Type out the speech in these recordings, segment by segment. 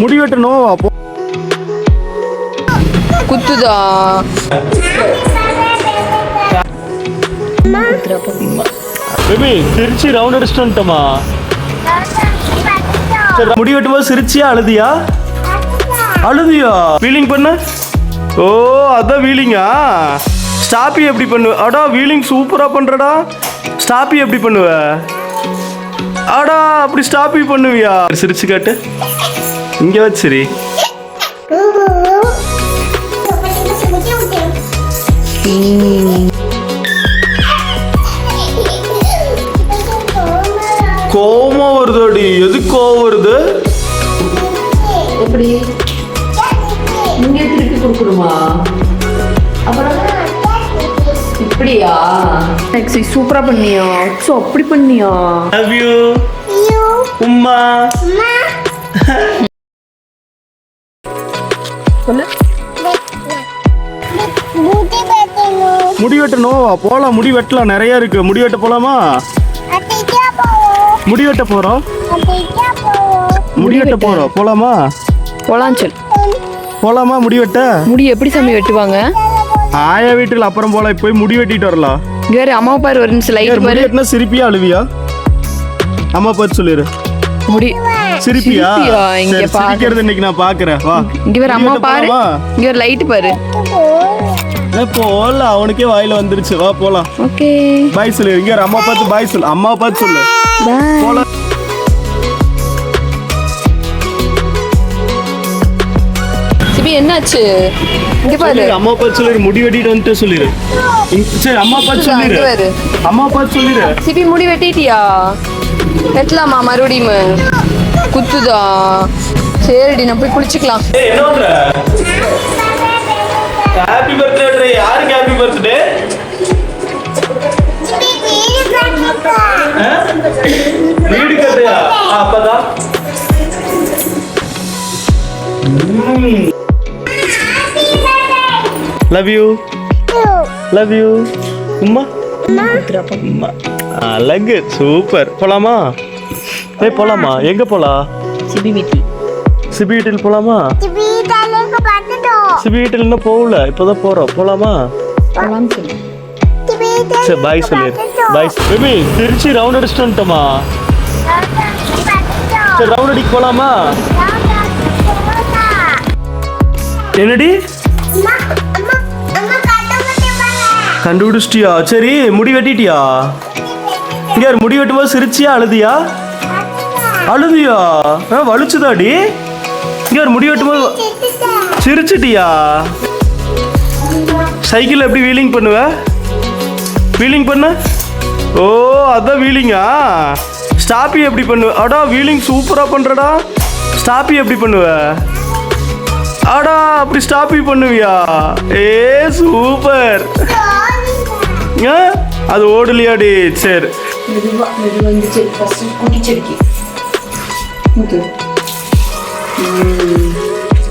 முடி வெட்டணும். அப்போ குத்துதா? பேபி திருச்சி ரவுண்ட் அடிச்சுட்டு வந்துட்டோமா? சரி முடி வெட்டும்போது சிரிச்சியா அழுதியா? அழுதியா? வீலிங் பண்ண. ஓ அதான் வீலிங்கா ஸ்டாப்பி எப்படி பண்ணுவ? அடா வீலிங் சூப்பரா பண்றடா. ஸ்டாப்பி எப்படி பண்ணுவ? ஆடா அப்படி ஸ்டாப்பி பண்ணுவியா? சிரிச்சு காட்டு. இங்க வச்சிரி சரி. கோவம் வருதாடி. எது கோவம் வருது? எப்படி? இங்க திருப்பி கொடுக்கணுமா? இப்படியா நெக்ஸ்ட் சூப்பரா பண்ணியா? ஸோ அப்படி பண்ணியா? லவ் யூ உம்மா. சொல்லு. முடி வெட்டணும். போலாம் முடி வெட்டலாம். நிறைய இருக்கு. முடி வெட்ட போலாமா? முடி வெட்ட போறோம். முடி வெட்ட போறோம். போலாமா? போலாம். சொல் போலாமா முடி வெட்ட? முடி எப்படி சாமி வெட்டுவாங்க? ஆயா வீட்டுல அப்புறம் போலாம் போய் முடி வெட்டிட்டு வரலாம் இங்க வேற அம்மா பாரு ஒரு நிமிஷம் லைட் முடி பாரு. வெட்டினா சிரிப்பியா அழுவியா? அம்மா பார்த்து சொல்லிடு முடி. சிரிப்பியா? சிரிப்பியா? இங்க சரி, பாரு. சிரிக்கிறது இன்னைக்கு நான் பாக்குறேன். வா. இங்க வேற அம்மா பாரு? இங்க வேற லைட் பாரு. போலாம் அவனுக்கே வாயில வந்துருச்சு. வா போலாம். ஓகே. பாய் சொல்லு இங்க அம்மா பார்த்து பாய் சொல்லு. அம்மா பார்த்து சொல்லு. பாய் போலாம். என்னாச்சு? இங்க பாரு. அம்மா பார்த்து சொல்லிரு முடி வெட்டிட்டு வந்துட்டு சொல்லிரு. சரி அம்மா இங்க சொல்லிரு. பாரு. அம்மா பார்த்து சொல்லிரு. சிபி முடி வெட்டிட்டியா? வெட்டலாமா மறுபடியும்? குத்துதா? சரிடி நான் போய் குளிச்சுக்கலாம். ஹாப்பி பர்த்டே யாருக்கு ஹாப்பி பர்த்டே வீடு கட்டையா அப்பதான். லவ் யூ லவ் யூ உம்மா? உம்மா? அழகு. சூப்பர் போலாமா? ஏய் போலாமா? எங்க போலாம் சிபி வீட்டில். சிபி வீட்டில் போலாமா? சிபி வீட்டில் இன்னும் போகல. இப்போதான் போறோம். போலாமா? போலாம் சொல்லு சரி பாய் சொல்லிடு. பாய் பேபி திருச்சி ரவுண்ட் அடிச்சுட்டு வந்துட்டோமா சரி ரவுண்ட் அடிக்க போலாமா? என்னடி? கண்டுபிடிச்சிட்டியா? சரி முடி வெட்டிட்டியா? இங்கே முடி வெட்டும்போது சிரிச்சியா அழுதியா? அழுதியா? ஆ வலிச்சுதாடி. இங்கே ஒரு முடி வெட்டும்போது சிரிச்சிட்டியா? சைக்கிள் எப்படி வீலிங் பண்ணுவ? வீலிங் பண்ண? ஓ அதான் வீலிங்கா? ஸ்டாப்பி எப்படி பண்ணுவ? அடா வீலிங் சூப்பராக பண்ணுறடா ஸ்டாப்பி எப்படி பண்ணுவ? அடா அப்படி ஸ்டாப்பி பண்ணுவியா? ஏ சூப்பர். அது ஓடலையாடி சரி.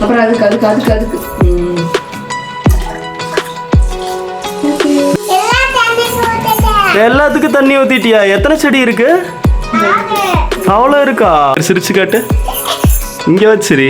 அப்புறம் அதுக்கு அதுக்கு அதுக்கு அதுக்கு. எல்லாத்துக்கும் தண்ணி ஊத்திட்டியா? எத்தனை செடி இருக்கு? அவ்வளோ இருக்கா? சிரிச்சு காட்டு. இங்க வச்சு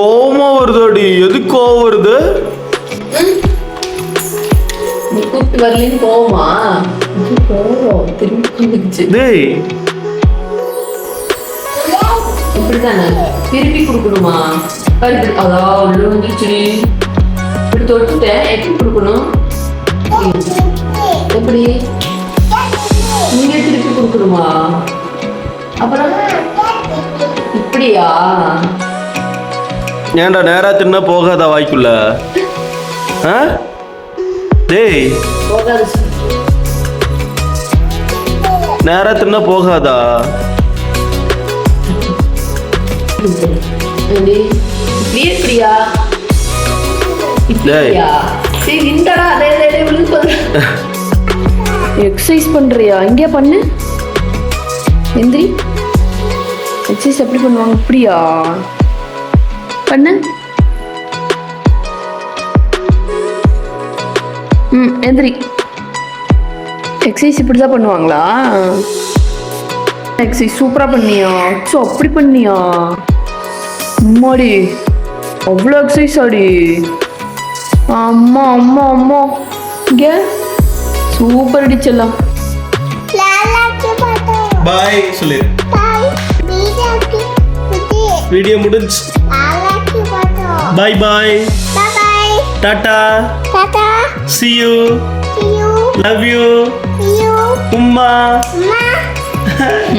கோவமா வருதாடி? எது கோவம் வருது? கூப்பிட்டு வரலன்னு போமா போறோம் திரும்பி டேய். இப்படிதானே திருப்பி கொடுக்கணுமா? வருது அதான் உள்ள இப்படி தொட்டுட்டேன். எப்படி கொடுக்கணும்? எப்படி? நீங்க திருப்பி கொடுக்கணுமா? அப்புறம்? இப்படியா? ஏன்டா நேரா தின்னா போகாதா வாய்க்குள்ள? ஆ? டேய். போகாது நேரா தின்னா போகாதா? எக்ஸசைஸ் பண்றியா? இங்கே பண்ணு. எந்திரி. எக்ஸசைஸ் எப்படி பண்ணுவாங்க? இப்படியா? பண்ணு. ம் எந்திரி. எக்ஸசைஸ் இப்படி தான் பண்ணுவாங்களா? எக்ஸசைஸ் சூப்பராக பண்ணியா? ஸோ அப்படி பண்ணியா? அம்மாடி அவ்வளோ எக்ஸசைஸ் ஆடி. அம்மா அம்மா அம்மா. இங்கே. சூப்பர் அடிச்சிடலாம் பாய் சொல்லு. வீடியோ முடிஞ்சு Bye bye. Bye bye. Tata. Tata. See you. See you. Love you. See you. Umma. Umma.